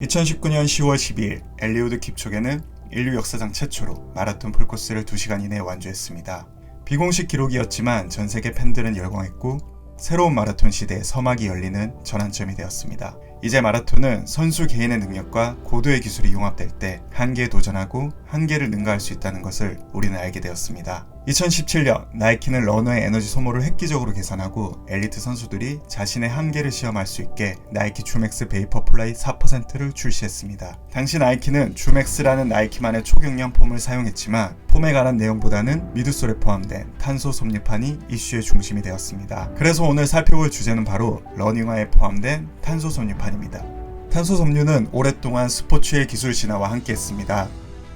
2019년 10월 12일 엘리우드 킵초게는 인류 역사상 최초로 마라톤 풀코스를 2시간 이내에 완주했습니다. 비공식 기록이었지만 전 세계 팬들은 열광했고 새로운 마라톤 시대의 서막이 열리는 전환점이 되었습니다. 이제 마라톤은 선수 개인의 능력과 고도의 기술이 융합될 때 한계에 도전하고 한계를 능가할 수 있다는 것을 우리는 알게 되었습니다. 2017년 나이키는 러너의 에너지 소모를 획기적으로 계산하고 엘리트 선수들이 자신의 한계를 시험할 수 있게 나이키 주맥스 베이퍼 플라이 4%를 출시했습니다. 당시 나이키는 주맥스라는 나이키만의 초경량 폼을 사용했지만 폼에 관한 내용보다는 미드솔에 포함된 탄소 섭립판이 이슈의 중심이 되었습니다. 그래서 오늘 살펴볼 주제는 바로 러닝화에 포함된 탄소 섭립판입니다. 탄소 섬유는 오랫동안 스포츠의 기술 진화와 함께했습니다.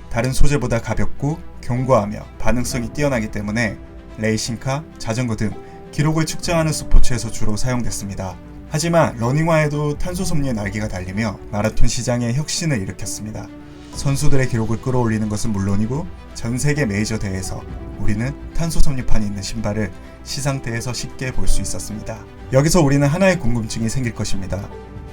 다른 소재보다 가볍고 견고하며 반응성이 뛰어나기 때문에 레이싱카, 자전거 등 기록을 측정하는 스포츠에서 주로 사용됐습니다. 하지만 러닝화에도 탄소 섬유의 날개가 달리며 마라톤 시장에 혁신을 일으켰습니다. 선수들의 기록을 끌어올리는 것은 물론이고 전 세계 메이저 대회에서 우리는 탄소 섬유판이 있는 신발을 시상대에서 쉽게 볼 수 있었습니다. 여기서 우리는 하나의 궁금증이 생길 것입니다.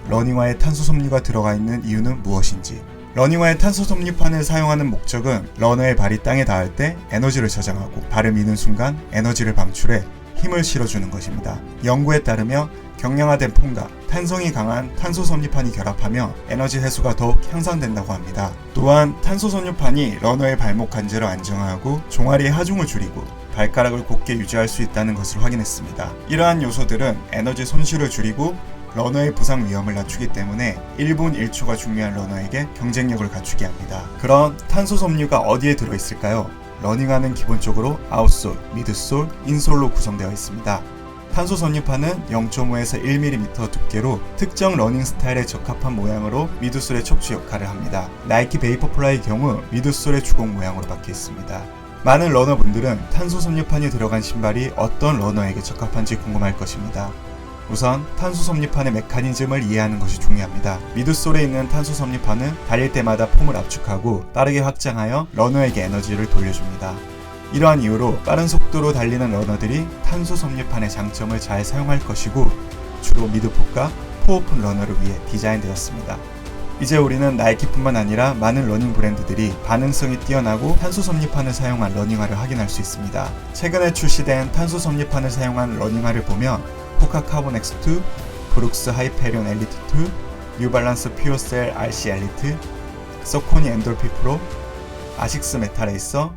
러닝화에 탄소 섬유가 들어가 있는 이유는 무엇인지 러닝화의 탄소 섭립판을 사용하는 목적은 러너의 발이 땅에 닿을 때 에너지를 저장하고 발을 미는 순간 에너지를 방출해 힘을 실어주는 것입니다. 연구에 따르며 경량화된 폼과 탄성이 강한 탄소 섭립판이 결합하며 에너지 회수가 더욱 향상된다고 합니다. 또한 탄소 섭립판이 러너의 발목 관절을 안정화하고 종아리의 하중을 줄이고 발가락을 곧게 유지할 수 있다는 것을 확인했습니다. 이러한 요소들은 에너지 손실을 줄이고 러너의 부상 위험을 낮추기 때문에 1분 1초가 중요한 러너에게 경쟁력을 갖추게 합니다. 그런 탄소 섬유가 어디에 들어있을까요? 러닝화는 기본적으로 아웃솔, 미드솔, 인솔로 구성되어 있습니다. 탄소 섬유판은 0.5에서 1mm 두께로 특정 러닝 스타일에 적합한 모양으로 미드솔의 척추 역할을 합니다. 나이키 베이퍼플라이의 경우 미드솔의 주공 모양으로 박혀 있습니다. 많은 러너분들은 탄소 섬유판이 들어간 신발이 어떤 러너에게 적합한지 궁금할 것입니다. 우선 탄소 섭립판의 메커니즘을 이해하는 것이 중요합니다. 미드솔에 있는 탄소 섭립판은 달릴 때마다 폼을 압축하고 빠르게 확장하여 러너에게 에너지를 돌려줍니다. 이러한 이유로 빠른 속도로 달리는 러너들이 탄소 섭립판의 장점을 잘 사용할 것이고 주로 미드폭과 포오픈 러너를 위해 디자인되었습니다. 이제 우리는 나이키뿐만 아니라 많은 러닝 브랜드들이 반응성이 뛰어나고 탄소 섭립판을 사용한 러닝화를 확인할 수 있습니다. 최근에 출시된 탄소 섭립판을 사용한 러닝화를 보면 포카 카본 X2, 브룩스 하이페리온 엘리트 2, 뉴발란스 퓨어셀 RC 엘리트, 서코니 엔돌피 프로, 아식스 메타레이서,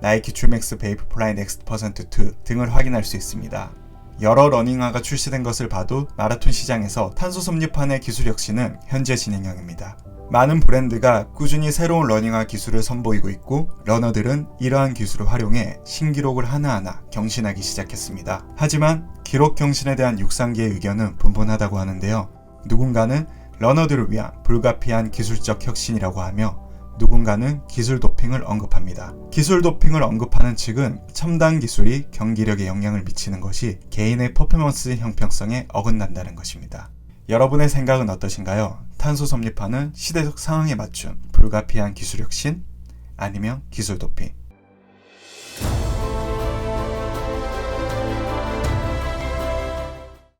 나이키 주맥스 베이프 플라이 넥스트 퍼센트 2 등을 확인할 수 있습니다. 여러 러닝화가 출시된 것을 봐도 마라톤 시장에서 탄소 섭립판의 기술 혁신은 현재 진행형입니다. 많은 브랜드가 꾸준히 새로운 러닝화 기술을 선보이고 있고 러너들은 이러한 기술을 활용해 신기록을 하나하나 경신하기 시작했습니다. 하지만 기록 경신에 대한 육상계의 의견은 분분하다고 하는데요. 누군가는 러너들을 위한 불가피한 기술적 혁신이라고 하며 누군가는 기술 도핑을 언급합니다. 기술 도핑을 언급하는 측은 첨단 기술이 경기력에 영향을 미치는 것이 개인의 퍼포먼스 형평성에 어긋난다는 것입니다. 여러분의 생각은 어떠신가요? 탄소 섭립하는 시대적 상황에 맞춘 불가피한 기술 혁신? 아니면 기술 도핑?